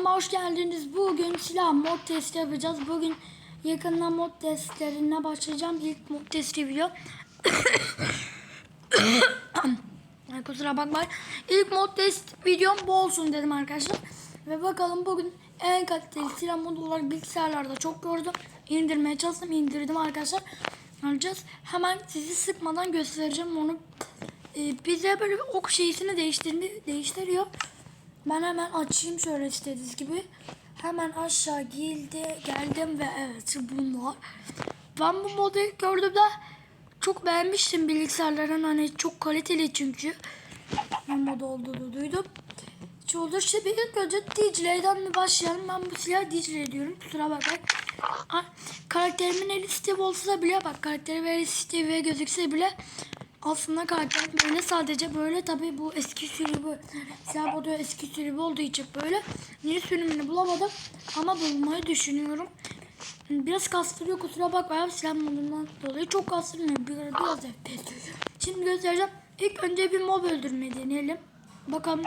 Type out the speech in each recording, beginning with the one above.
Kanalıma hoş geldiniz. Bugün silah mod testi yapacağız. Bugün yakında mod testlerine başlayacağım. İlk mod testi video. Kusura bakmayın. İlk mod test videom bu olsun dedim arkadaşlar. Ve bakalım bugün en kaliteli silah modu olarak bilgisayarlarda çok gördüm. İndirmeye çalıştım. indirdim arkadaşlar. Alacağız. Hemen sizi sıkmadan göstereceğim onu. Ee, bize böyle ok şeysini değiştirdi, değiştiriyor. Ben hemen açayım şöyle istediğiniz gibi. Hemen aşağı geldi, geldim ve evet bunlar. Ben bu modu ilk gördüğümde çok beğenmiştim bilgisayarların hani çok kaliteli çünkü. Ben mod olduğunu duydum. Hiç işte bir ilk önce DJ'den mi başlayalım? Ben bu silahı DJ diyorum. Kusura bakmayın. Karakterimin eli Steve olsa bile bak karakteri ve Steve gözükse bile aslında karakterim böyle sadece böyle tabi bu eski sürümü modu eski sürümü olduğu için böyle yeni sürümünü bulamadım ama bulmayı düşünüyorum. Biraz kastırıyor kusura bakmayın silah modundan dolayı çok kastırmıyor biraz, FPS. Şimdi göstereceğim. İlk önce bir mob öldürme deneyelim. Bakalım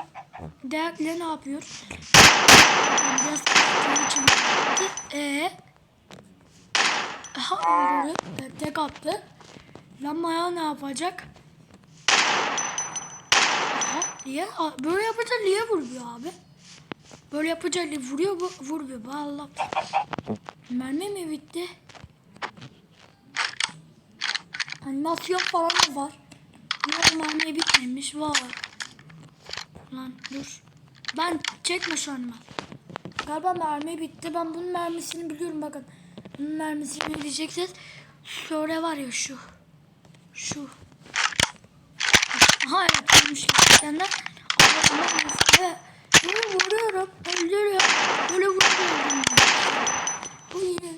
değerli ne yapıyor. Biraz için. Eee Aha öldürdü. Tek attı. Lan Maya ne yapacak? Aha, Liye, Aa, böyle yapınca Liye vuruyor abi. Böyle yapınca vuruyor bu vurmuyor. Allah. Mermi mi bitti? Animasyon falan da var. Yok mermi bitmemiş var. Lan dur. Ben çekme şu an Galiba mermi bitti. Ben bunun mermisini biliyorum bakın. Bunun mermisini bileceksiniz. Sonra var ya şu. Şu. Aha evet bulmuş gerçekten de. Ama evet. Bunu vuruyorum. Öldürüyor. Böyle vuruyorum. Bu yine.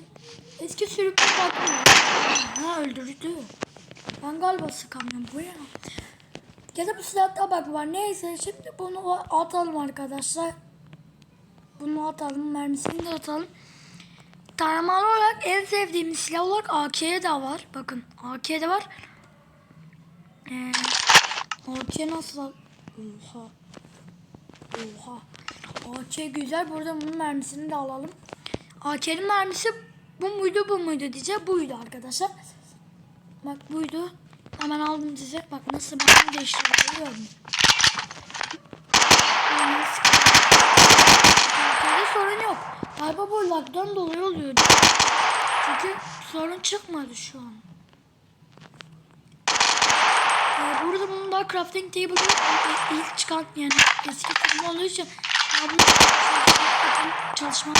Eski sürüp bakmıyor. Ha öldürdü. Ben galiba sıkamıyorum. Bu ya. Ya da bu silahta bak var. Neyse şimdi bunu atalım arkadaşlar. Bunu atalım. Mermisini de atalım. Taramalı olarak en sevdiğim silah olarak AK'ye de var. Bakın AK'de var. Ee, nasıl? Oha. Oha. AK güzel. Burada bunun mermisini de alalım. AK'nin mermisi bu muydu bu muydu diyeceğim. Buydu arkadaşlar. Bak buydu. Hemen aldım size. Bak nasıl ben değiştiriyorum. Yani AK'de sorun yok. Galiba bu lagdan dolayı oluyordu. Çünkü sorun çıkmadı şu an. Ee, burada bunun daha crafting table yok. İlk çıkan yani eski takım olduğu için daha bunu çalışma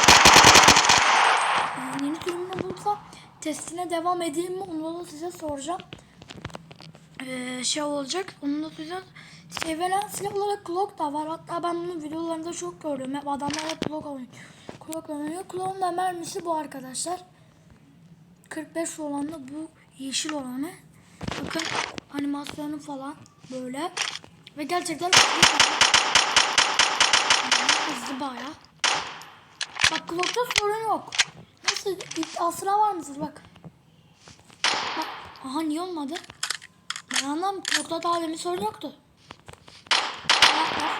ee, yeni sürümünü bulursam testine devam edeyim mi onu da size soracağım. Ee, şey olacak onu da size sevilen silah olarak clock da var. Hatta ben bunu videolarında çok gördüm. Hep adamlar hep clock oynuyor. Clock oynuyor. Clock'un da mermisi bu arkadaşlar. 45 olan da bu yeşil olanı. Bakın animasyonu falan böyle. Ve gerçekten hızlı baya. Bak Clock'ta sorun yok. Nasıl asra var mısınız bak. bak. Aha niye olmadı? Ben anlamadım. Clock'ta daha demin sorun yoktu.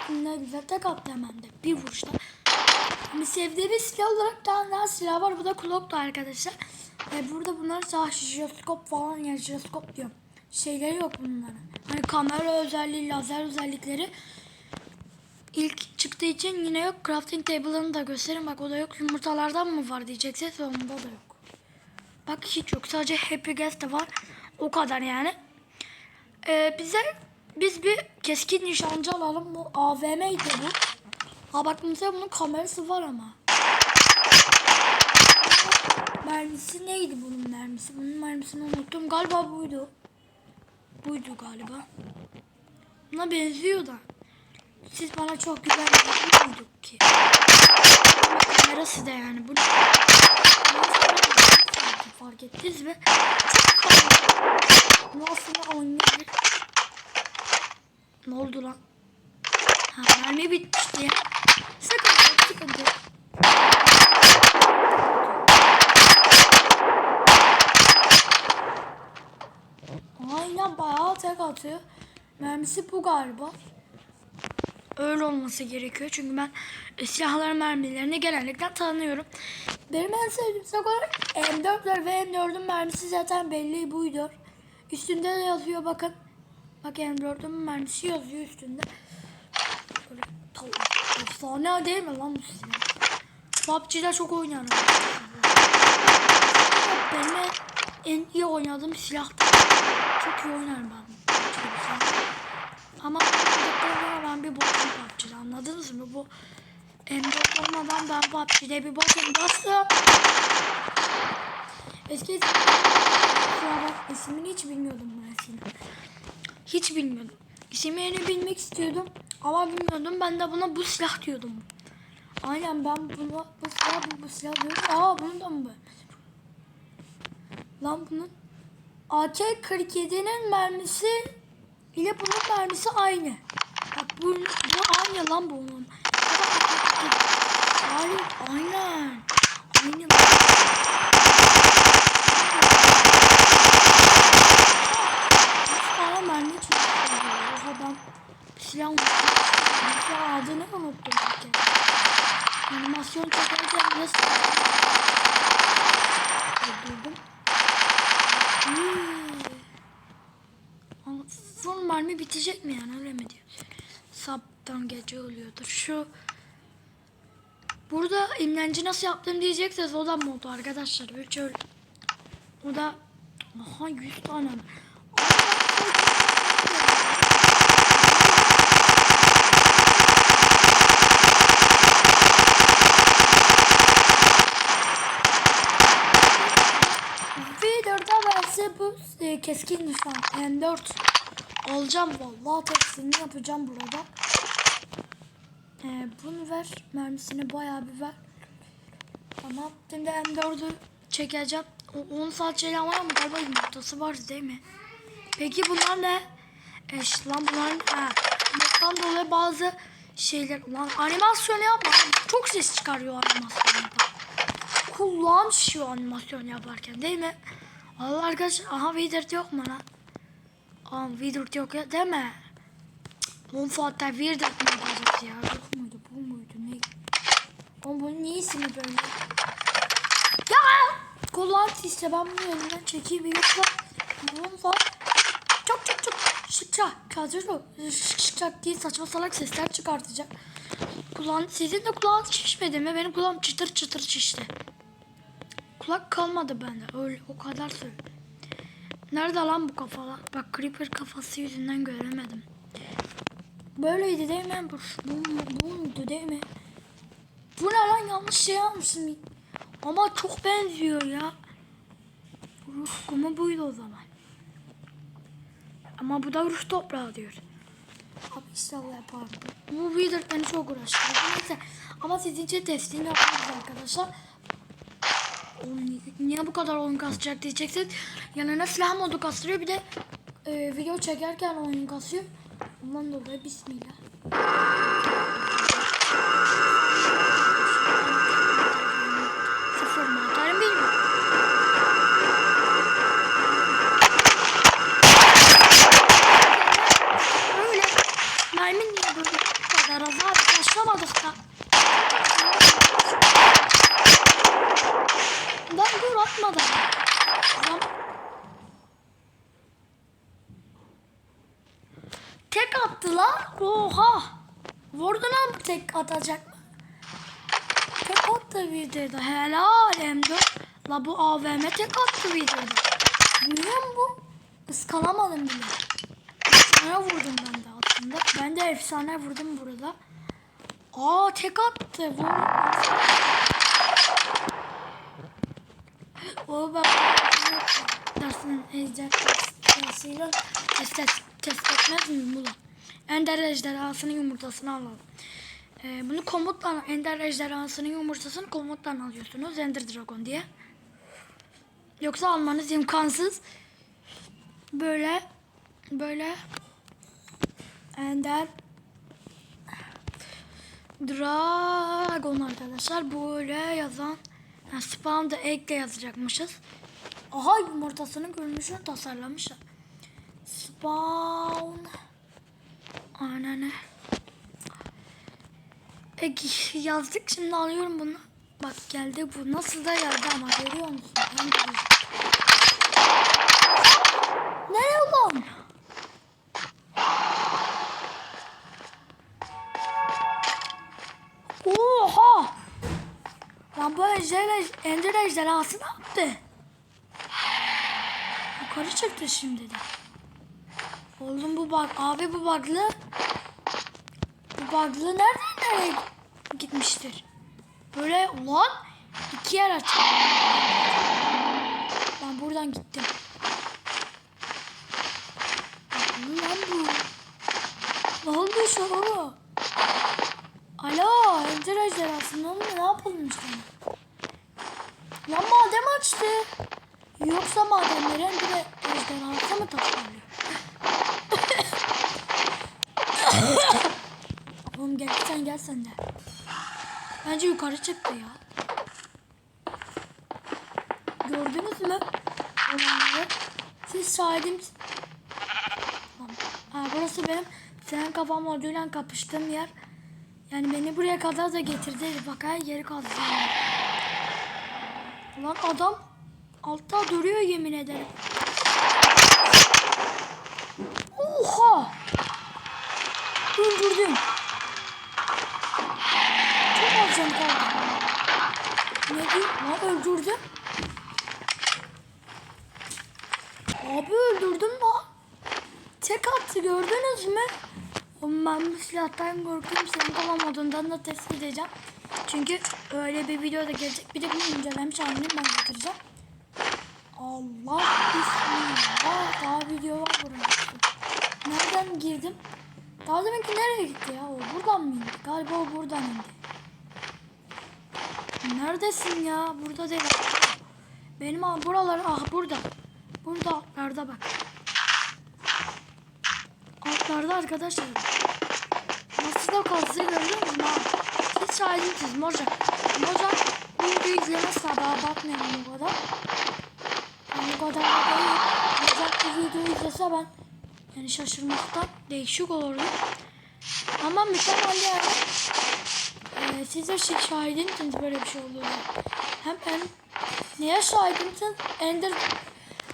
Ne güzel tek attı hemen de. Bir vuruşta. Hani sevdiğimiz silah olarak daha daha silah var. Bu da Clock'tu arkadaşlar. E burada bunlar sağ jiroskop falan yani jiroskop diyorum. Şeyleri yok bunların. Hani kamera özelliği, lazer özellikleri ilk çıktığı için yine yok. Crafting table'ını da göstereyim. Bak o da yok. Yumurtalardan mı var diyeceksiniz. Onda da yok. Bak hiç yok. Sadece Happy Guest de var. O kadar yani. Ee, bize biz bir keskin nişancı alalım. Bu AVM'ydi bu. Ha bak mesela bunun kamerası var ama. Mermisi neydi bunun mermisi? Bunun mermisini unuttum. Galiba buydu. Buydu galiba. Buna benziyor da. Siz bana çok güzel buyduk ki. Kamerası da yani. Bu fark ettiniz mi? Çok. Nasıl oynuyor? Ne oldu lan? Ha mermi bitmişti ya. Yok, sıkıntı yok. Aynen bayağı tek atıyor. Mermisi bu galiba. Öyle olması gerekiyor. Çünkü ben e, silahların mermilerini genellikle tanıyorum. Benim en sevdiğim silah olarak M4'ler ve M4'ün mermisi zaten belli buydu. Üstünde de yazıyor bakın. Bak M4'ün mermisi yazıyor üstünde. Böyle. Efsane değil mi lan bu silah? PUBG'de çok oynarım. Benim en- iyi oynadığım silah. Çok iyi oynarım ben. Ama PUBG'de ben bir botum PUBG'de anladınız mı? Bu M4 olmadan ben PUBG'de bir botum bastım. Eski bak ismini hiç bilmiyordum ben senin. Hiç bilmiyordum. İsimlerini bilmek istiyordum ama bilmiyordum. Ben de buna bu silah diyordum. Aynen ben buna bu silah bu, bu silah diyorum. Aa bunu da mı böyle? Lan bunun AK-47'nin mermisi ile bunun mermisi aynı. Bak bu, bu aynı lan bunun. Hayır aynen. Aynı lan. Mermi çıktı. Oha ben silah unuttum. Silah adını unuttum. Animasyon çekerken nasıl? Öldürdüm. Mermi bitecek mi yani öyle mi diyor? Saptan gece oluyordur. Şu Burada imlenci nasıl yaptım diyecekseniz o da mod arkadaşlar. Böyle şöyle. O da Aha 100 tane. Videoda ben size bu e, keskin nişan M4 alacağım vallahi testini yapacağım burada. E, bunu ver mermisini bayağı bir ver. Tamam şimdi M4'ü çekeceğim. O 10 saat şeyler var ama galiba yumurtası var değil mi? Peki bunlar ne? Eş lan bunların ha, bundan dolayı bazı şeyler lan animasyon yapma. Çok ses çıkarıyor animasyon yaparken. Kulağım şişiyor animasyon yaparken değil mi? Allah arkadaşlar aha Wizard yok mu lan? Aa Wizard yok ya değil mi? Cık, 10 saatte Wizard mı yapacağız ya? Yok muydu bu muydu ne? Oğlum bunun niye ismi böyle? Ya! Kulağım şişti ben bunu elimden çekeyim yoksa 10 saat çok çok çok şıkça çağırıyor şık şık diye saçma salak sesler çıkartacak. Kulağın, sizin de kulağınız şişmedi mi? Benim kulağım çıtır çıtır şişti. Kulak kalmadı bende. Öyle o kadar söyleyeyim. Nerede lan bu kafalar? Bak Creeper kafası yüzünden göremedim. Böyleydi değil mi? Bu, bu, bu muydu değil mi? Bu ne lan yanlış şey almışım. Ama çok benziyor ya. Ruh kumu buydu o zaman. Ama bu da ruh toprağı diyor. Abi inşallah yaparım. Bu Wither beni çok uğraştırdı. Neyse. Ama sizin için testini yaparız arkadaşlar. Niye bu kadar oyun kasacak diyeceksiniz. Yanına silah modu kastırıyor. Bir de e, video çekerken oyun kasıyor. Ondan dolayı bismillah. Tek attı la. Oha. Vurdu lan bu tek atacak mı? Tek attı videoda. Helal M4. La bu AVM tek attı videoda. Görüyor musun bu? Iskalamadım bile. Efsane vurdum ben de aslında. Ben de efsane vurdum burada. Aa tek attı. Vur. O ben dersinin ejder dersiyle test, test, test etmez miyim bunu? Ender ejderhasının yumurtasını alalım. Ee, bunu komutla Ender ejderhasının yumurtasını komutla alıyorsunuz Ender Dragon diye. Yoksa almanız imkansız. Böyle böyle Ender Dragon arkadaşlar böyle yazan yani spawn da de yazacakmışız. Aha yumurtasını görmüşüm tasarlamışlar. Spawn Aynen. Peki yazdık şimdi alıyorum bunu. Bak geldi bu. Nasıl da geldi ama görüyor musun? Ben. Nereye oğlum? Oha! Lan bu ejder, ender ejderhası ne yaptı? Yukarı çıktı şimdi de. Oğlum bu bak abi bu bug'lı. Bu bug'lı nereden nereye gitmiştir? Böyle ulan iki yer aç. Ben buradan gittim. Ne lan bu? Ne oldu şu oğlum? Alo, ejder ejderhası ne yapılmış sana? Lan madem açtı. Yoksa madenleri ender ejderhası mı tasarlıyor? Oğlum gel sen gel sen de. Bence yukarı çıktı ya. Gördünüz mü? Olanları. Siz şahidim. Ha, burası benim senin kafam moduyla kapıştığım yer. Yani beni buraya kadar da getirdi. Bak her yeri kazdı. Ulan adam altta duruyor yemin ederim. Oha! Öldürdüm. Çok az can kaldı. Ne diyeyim? Lan öldürdüm. Abi öldürdüm lan. Tek attı gördünüz mü? Oğlum ben bu silahtan korkuyorum. Senin kalamadığından da test edeceğim. Çünkü öyle bir video da gelecek. Bir de bunu incelemiş halini ben getireceğim. Allah bismillah. Daha video var burada. Nereden girdim? Daha deminki nereye gitti ya? O buradan mı indi? Galiba o buradan indi. Neredesin ya? Burada değil. Benim ah buralar ah burada. Burada altlarda bak. Altlarda arkadaşlar. Nasıl da kazdı görüyor musun ha? Siz şahidimsiniz Moca. Moca bu izlemezse daha bakmıyorum bu kadar. Bu kadar. Moca bu videoyu izlese ben yani şaşırmaktan değişik olurdu. Ama mükemmel yani. Ee, siz de şey, şahidimsiniz böyle bir şey olduğunu. Hem en neye şahidimsin? Ender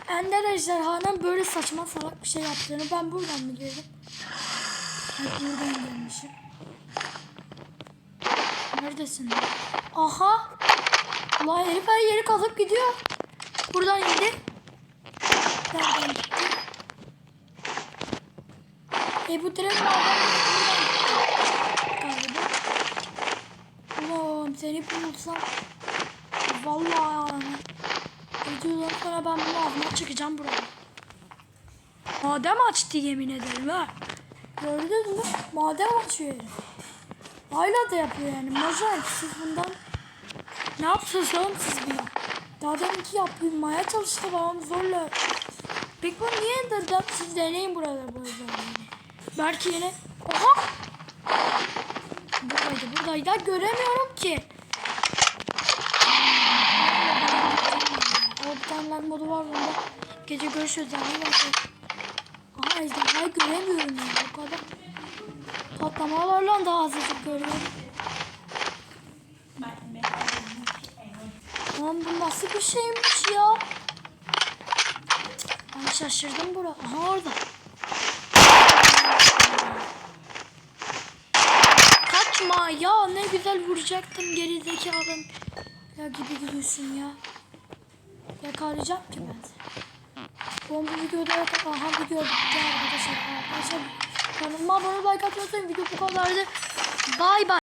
Ender ejderhanın böyle saçma salak bir şey yaptığını ben buradan mı gördüm? Evet buradan gelmişim. Neredesin? Aha! Ulan herif her yeri kazıp gidiyor. Buradan indi. Nereden gitti? E bu tren. Ulan seni bulursam Vallahi yani. Videodan sonra ben bunu almaya çıkacağım buraya. Madem açtı yemin ederim ha. Gördünüz mü? Madem açıyor herif. Hala da yapıyor yani. Mozaik siz bundan ne yapıyorsunuz oğlum siz bir? Daha deminki yapmaya çalıştı babam zorla. Peki bu niye indirdim? Siz deneyin burada böyle yani. Belki yine... Oha! Buradaydı buradaydı. Göremiyorum ki. O bir tane lan modu var bunda. Gece görüş özelliği var. Aha ejderhayı göremiyorum yani o kadar. Patlamalarla daha azıcık görüyorum. Lan bu nasıl bir şeymiş ya? Ben şaşırdım bura. Aha orada. Kaçma ya ne güzel vuracaktım geri zekalım. Ya gibi gidiyorsun ya. Yakalayacağım ki ben bu videoda yok. Aha video bitti arkadaşlar. Arkadaşlar kanalıma abone olmayı like unutmayın. Video bu kadardı. Bay bay.